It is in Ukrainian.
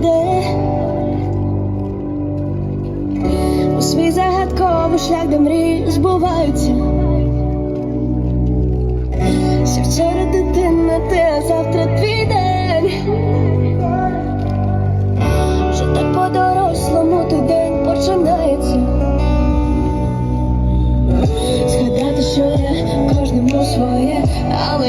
йде у свій загадковий шлях, де мрії збуваються. Ще вчора дитина, ти, а завтра твій день. Вже так подорож.